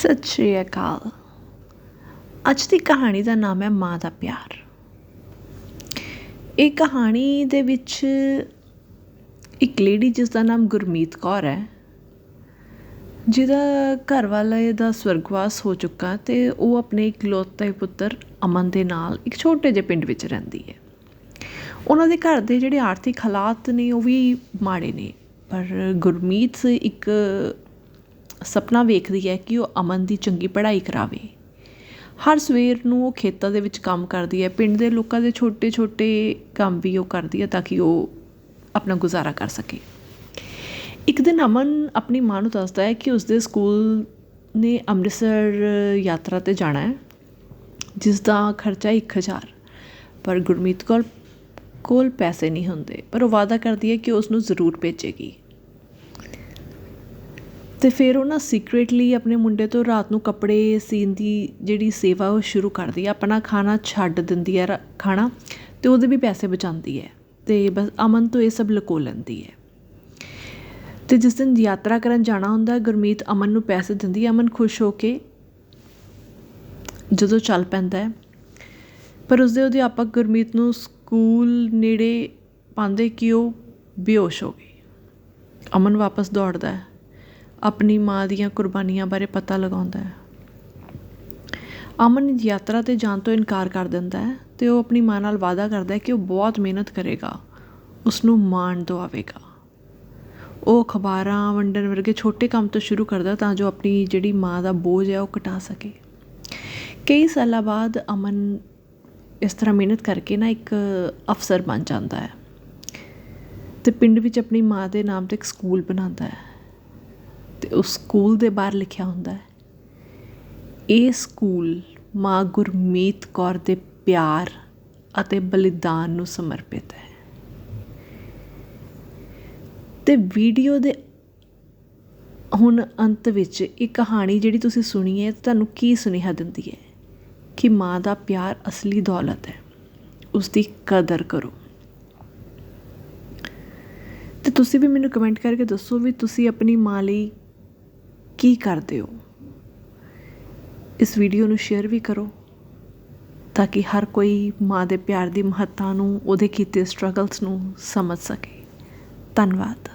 ਸਤਿ ਸ਼੍ਰੀ ਅਕਾਲ। ਅੱਜ ਦੀ ਕਹਾਣੀ ਦਾ ਨਾਮ ਹੈ ਮਾਂ ਦਾ ਪਿਆਰ। ਇਹ ਕਹਾਣੀ ਦੇ ਵਿੱਚ ਇੱਕ ਲੇਡੀ ਜਿਸ ਦਾ ਨਾਮ ਗੁਰਮੀਤ ਕੌਰ ਹੈ, ਜਿਹਦਾ ਘਰ ਵਾਲੇ ਦਾ ਸਵਰਗਵਾਸ ਹੋ ਚੁੱਕਾ ਤੇ ਉਹ ਆਪਣੇ ਇਕਲੌਤੇ ਪੁੱਤਰ ਅਮਨ ਦੇ ਨਾਲ ਇੱਕ ਛੋਟੇ ਜਿਹੇ ਪਿੰਡ ਵਿੱਚ ਰਹਿੰਦੀ ਹੈ। ਉਹਨਾਂ ਦੇ ਘਰ ਦੇ ਜਿਹੜੇ ਆਰਥਿਕ ਹਾਲਾਤ ਨੇ ਉਹ ਵੀ ਮਾੜੇ ਨੇ, ਪਰ ਗੁਰਮੀਤ ਇੱਕ ਸਪਨਾ ਵੇਖਦੀ ਹੈ ਕਿ ਉਹ ਅਮਨ ਦੀ ਚੰਗੀ ਪੜ੍ਹਾਈ ਕਰਾਵੇ। ਹਰ ਸਵੇਰ ਨੂੰ ਉਹ ਖੇਤਾਂ ਦੇ ਵਿੱਚ ਕੰਮ ਕਰਦੀ ਹੈ। ਪਿੰਡ ਦੇ ਲੋਕਾਂ ਦੇ ਛੋਟੇ ਛੋਟੇ ਕੰਮ ਵੀ ਉਹ ਕਰਦੀ ਹੈ ਤਾਂ ਕਿ ਉਹ ਆਪਣਾ ਗੁਜ਼ਾਰਾ ਕਰ ਸਕੇ। ਇੱਕ ਦਿਨ ਅਮਨ ਆਪਣੀ ਮਾਂ ਨੂੰ ਦੱਸਦਾ ਹੈ ਕਿ ਉਸਦੇ ਸਕੂਲ ਨੇ ਅੰਮ੍ਰਿਤਸਰ ਯਾਤਰਾ ਤੇ ਜਾਣਾ ਹੈ ਜਿਸ ਦਾ ਖਰਚਾ 1000 ਪਰ ਗੁਰਮੀਤ ਕੌਰ ਕੋਲ ਪੈਸੇ ਨਹੀਂ ਹੁੰਦੇ। ਪਰ ਉਹ ਵਾਅਦਾ ਕਰਦੀ ਹੈ ਕਿ ਉਸ ਨੂੰ ਜ਼ਰੂਰ ਭੇਜੇਗੀ। ਅਤੇ ਫਿਰ ਉਹ ਨਾ ਸੀਕ੍ਰੀਟਲੀ ਆਪਣੇ ਮੁੰਡੇ ਤੋਂ ਰਾਤ ਨੂੰ ਕੱਪੜੇ ਸੀਨ ਦੀ ਜਿਹੜੀ ਸੇਵਾ ਉਹ ਸ਼ੁਰੂ ਕਰਦੀ ਹੈ। ਆਪਣਾ ਖਾਣਾ ਛੱਡ ਦਿੰਦੀ ਹੈ, ਰ, ਖਾਣਾ ਅਤੇ ਉਹਦੇ ਵੀ ਪੈਸੇ ਬਚਾਉਂਦੀ ਹੈ। ਅਤੇ ਬਸ ਅਮਨ ਤੋਂ ਇਹ ਸਭ ਲੁਕੋ ਲੈਂਦੀ ਹੈ। ਅਤੇ ਜਿਸ ਦਿਨ ਯਾਤਰਾ ਕਰਨ ਜਾਣਾ ਹੁੰਦਾ, ਗੁਰਮੀਤ ਅਮਨ ਨੂੰ ਪੈਸੇ ਦਿੰਦੀ ਹੈ। ਅਮਨ ਖੁਸ਼ ਹੋ ਕੇ ਜਦੋਂ ਚੱਲ ਪੈਂਦਾ ਹੈ। ਪਰ ਉਸਦੇ ਅਧਿਆਪਕ ਗੁਰਮੀਤ ਨੂੰ ਸਕੂਲ ਨੇੜੇ ਪਾਉਂਦੇ ਕਿ ਉਹ ਬੇਹੋਸ਼ ਹੋ ਗਈ। ਅਮਨ ਵਾਪਸ ਦੌੜਦਾ ਹੈ। ਆਪਣੀ ਮਾਂ ਦੀਆਂ ਕੁਰਬਾਨੀਆਂ ਬਾਰੇ ਪਤਾ ਲਗਾਉਂਦਾ ਹੈ। ਅਮਨ ਯਾਤਰਾ ਤੇ ਜਾਣ ਤੋਂ ਇਨਕਾਰ ਕਰ ਦਿੰਦਾ ਹੈ ਤੇ ਉਹ ਆਪਣੀ ਮਾਂ ਨਾਲ ਵਾਅਦਾ ਕਰਦਾ ਹੈ ਕਿ ਉਹ ਬਹੁਤ ਮਿਹਨਤ ਕਰੇਗਾ ਉਸ ਨੂੰ ਮਾਣ ਦਵਾਵੇਗਾ। ਉਹ ਅਖਬਾਰਾਂ, ਵੰਡਣ ਵਰਗੇ ਛੋਟੇ ਕੰਮ ਤੋਂ ਸ਼ੁਰੂ ਕਰਦਾ ਤਾਂ ਜੋ ਆਪਣੀ ਜਿਹੜੀ ਮਾਂ ਦਾ ਬੋਝ ਹੈ ਉਹ ਘਟਾ ਸਕੇ। ਕਈ ਸਾਲਾਂ ਬਾਅਦ ਅਮਨ ਇਸ ਤਰ੍ਹਾਂ ਮਿਹਨਤ ਕਰਕੇ ਨਾ ਇੱਕ ਅਫਸਰ ਬਣ ਜਾਂਦਾ ਹੈ ਤੇ ਪਿੰਡ ਵਿੱਚ ਆਪਣੀ ਮਾਂ ਦੇ ਨਾਮ ਤੇ ਇੱਕ ਸਕੂਲ ਬਣਾਉਂਦਾ ਹੈ। ਅਤੇ ਉਸ ਸਕੂਲ ਦੇ ਬਾਹਰ ਲਿਖਿਆ ਹੁੰਦਾ ਹੈ। ਇਹ ਸਕੂਲ ਮਾਂ ਗੁਰਮੀਤ ਕੌਰ ਦੇ ਪਿਆਰ ਅਤੇ ਬਲੀਦਾਨ ਨੂੰ ਸਮਰਪਿਤ ਹੈ। ਤੇ ਵੀਡੀਓ ਦੇ ਹੁਣ ਅੰਤ ਵਿੱਚ ਇਹ ਕਹਾਣੀ ਜਿਹੜੀ ਤੁਸੀਂ ਸੁਣੀ ਹੈ, ਤੁਹਾਨੂੰ ਕੀ ਸੁਨੇਹਾ ਦਿੰਦੀ ਹੈ? ਕਿ ਮਾਂ ਦਾ ਪਿਆਰ ਅਸਲੀ ਦੌਲਤ ਹੈ। ਉਸ ਦੀ ਕਦਰ ਕਰੋ। ਤੇ ਤੁਸੀਂ ਵੀ ਮੈਨੂੰ ਕਮੈਂਟ ਕਰਕੇ ਦੱਸੋ ਵੀ ਤੁਸੀਂ ਆਪਣੀ ਮਾਂ ਲਈ ਕੀ ਕਰਦੇ ਹੋ? ਇਸ ਵੀਡੀਓ ਨੂੰ ਸ਼ੇਅਰ ਵੀ ਕਰੋ ਤਾਂ ਕਿ ਹਰ ਕੋਈ ਮਾਂ ਦੇ ਪਿਆਰ ਦੀ ਮਹੱਤਤਾ ਨੂੰ, ਉਹਦੇ ਕੀਤੇ ਸਟਰਗਲਸ ਨੂੰ ਸਮਝ ਸਕੇ। ਧੰਨਵਾਦ।